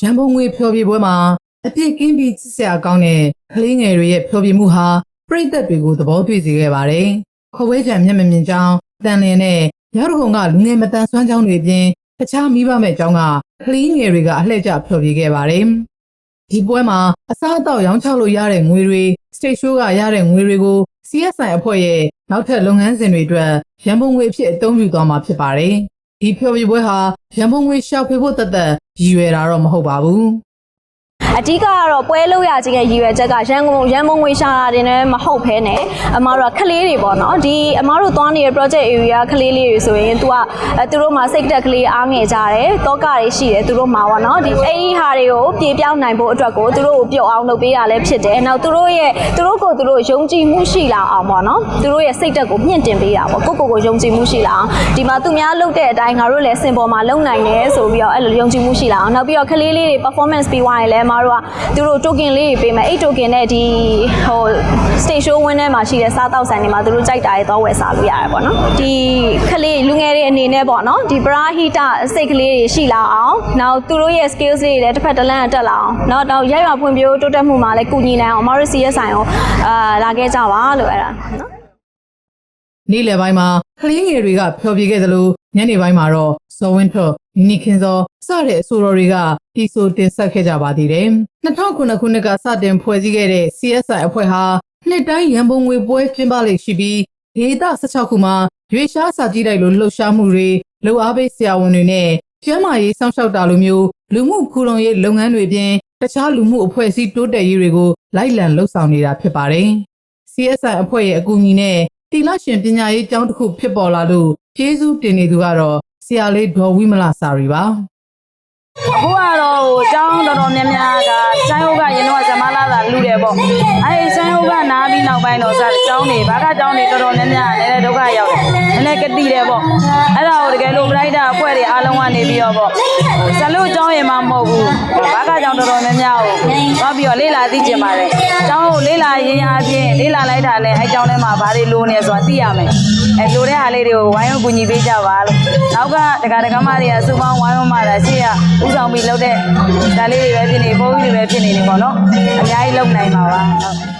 ရန်ပုံငွေဖျော်ဖြေပွဲမှာအပြစ်ကင်းပြီးစစ်စရာကောင်းတဲ့ကလေးငယ်တွေရဲ့ဖျော်ဖြေမှုဟာပြည်သက်တွေကိုသဘောတွေ့စေခဲ့ပါတယ်။ခွဲဝဲချံမျက်မမြင်ကြောင်းတန်လင်းနဲ့ရတကုံကလူငယ်မတန်ဆွမ်းကြောင်းတွေအပြင်တခြားမိဘမဲ့ကြောင်းကကလေးငယ်တွေကအလှည့်ကျဖျော်ဖြေခဲ့ပါတယ်။ဒီပွဲမှာအစားအသောက်ရောင်းချလို့ရတဲ့ငွေတွေ state show ကရတဲ့ငွေတွေကို CSI အဖွဲ့ရဲ့နောက်ထပ်လုပ်ငန်းစဉ်တွေအတွက်ရန်ပုံငွေအဖြစ်အသုံးပြုသွားမှာဖြစ်ပါတယ်။ဒီဖျော်ဖြေပွဲဟာရန်ပုံငွေရှာဖွေဖို့တသက် ရည်ရွယ်တာတော့မဟုတ်ပါဘူး။ အဓိကကတော့ပွဲလို့ရခြင်းရဲ့ရည်ရွယ်ချက်ကရန်ကုန်ရန်ကုန်ငွေရှာတာတင်လည်းမဟုတ်ဘဲနဲ့အမားတို့ကခလေးတွေပေါ့နော်ဒီအမားတို့သွားနေတဲ့ project area ခလေးလေးတွေဆိုရင် तू ကအဲသူတို့မှာစိတ်တက်ကလေးအားငယ်ကြတယ်တောကတွေရှိတယ်သူတို့မှာပေါ့နော်ဒီအဲ့ဒီဟာတွေကိုပြေပြောင်းနိုင်ဖို့အတွက်ကိုသူတို့ကိုပြုတ်အောင်လုပ်ပေးရလဲဖြစ်တယ်နောက်သူတို့ရဲ့သူတို့ကိုသူတို့ယုံကြည်မှုရှိလာအောင်ပေါ့နော်သူတို့ရဲ့စိတ်တက်ကိုမြင့်တင်ပေးတာပေါ့ကိုယ့်ကိုယ်ကိုယုံကြည်မှုရှိလာအောင်ဒီမှာသူများလုပ်တဲ့အတိုင်းငါတို့လည်းစင်ပေါ်မှာလုပ်နိုင်တယ်ဆိုပြီးတော့အဲ့လိုယုံကြည်မှုရှိလာအောင်နောက်ပြီးတော့ခလေးလေးတွေ performance ပြီးသွားရင်လည်းအမားတို့တို့ကသူတို့ token လေးတွေပေးမယ်အဲ့ token နဲ့ဒီဟို stage show ဝင်းထဲမှာရှိတဲ့စားတောက်ဆိုင်တွေမှာသူတို့ကြိုက်တာတွေသွားဝယ်စားလို့ရတယ်ပေါ့နော်ဒီခလေးလူငယ်တွေအနေနဲ့ပေါ့နော်ဒီပရာဟိတအစိတ်ကလေးတွေရှိလာအောင်နောက်သူတို့ရဲ့ skills တွေလည်းတစ်ဖက်တစ်လမ်းတက်လာအောင်နောက်တော့ရိုက်ရွာဖွံ့ဖြိုးတိုးတက်မှုမှာလည်းကုညီနိုင်အောင် Morris ရဲ့ဆိုင်ကိုအာလာခဲ့ကြပါလို့အဲ့ဒါနော်နေ့လယ်ပိုင်းမှာကလေးငယ်တွေကဖျော်ဖြေခဲ့သလိုညနေပိုင်းမှာတော့ဇော်ဝင်းထွတ် နီနီခင်စောစတဲ့အဆိုတော်တွေကတီဆိုတင်ဆက်ခဲ့ကြပါသေးတယ်။2009ခုနှစ်ကစတင်ဖွဲ့စည်းခဲ့တဲ့ CSI အဖွဲ့ဟာနှစ်တိုင်းရန်ပုံငွေပွဲကျင်းပလေ့ရှိပြီးဒေသ16ခုမှာရွေရှားစာကြည့်လိုက်လို့လှုပ်ရှားမှုတွေလှုပ်အားပေးဆရာဝန်တွေနဲ့ကျန်းမာရေးစောင့်ရှောက်တာလိုမျိုးလူမှုဖူလုံရေးလုပ်ငန်းတွေအပြင်တခြားလူမှုအဖွဲ့အစည်းတိုးတက်ရေးတွေကိုလိုက်လံလှုပ်ဆောင်နေတာဖြစ်ပါတယ်။ CSI အဖွဲ့ရဲ့အကူအညီနဲ့တီလာရှင်ပညာရေးကျောင်းတစ်ခုဖြစ်ပေါ်လာလို့ကျေးဇူးတင်နေသူကတော့ ဆရာလေးဒေါ်ဝိမလစာရီပါအခုကတော့ဟိုအကြောင်းတော်တော်များများကဆိုင်းဟုတ်ကရင်တော့ဇမလာလာလူတယ်ပေါ့အဲဒီဆိုင်းဟုတ်ကနားပြီးနောက်ပိုင်းတော့ဇာအကြောင်းတွေဘာကအကြောင်းတွေတော်တော်များများလည်းဒုက္ခရောက်တယ်နည်းနည်းကတိတယ်ပေါ့အဲ့ဒါကိုတကယ်လို့ပရိုက် တာအဖွဲ့တွေအားလုံးကနေပြီးတော့ပေါ့ဇလို့အကြောင်းရင်မှမဟုတ်ဘူးဘာကအကြောင်းတော်တော်များများကိုသွားပြီးတော့လေ့လာသိကျင်ပါတယ်အကြောင်းကိုလေ့လာရင်းအားဖြင့်လေ့လာလိုက်တာနဲ့အဲအကြောင်းထဲမှာဘာတွေလိုနေဆိုတာသိရမယ်အဲလိုတဲ့ဟာလေးတွေကိုဝိုင်းဝန်းကူညီပေးကြပါလို့နောက်ကဒကာဒကာမတွေကစူပေါင်းဝိုင်းဝန်းမှတာရှေ့ကဥဆောင်ပြီးလုပ်တဲ့ဒါလေးတွေပဲဖြစ်နေပုံကြီးတွေပဲဖြစ်နေနေပေါ့နော်အများကြီးလုပ်နိုင်ပါပါဟုတ်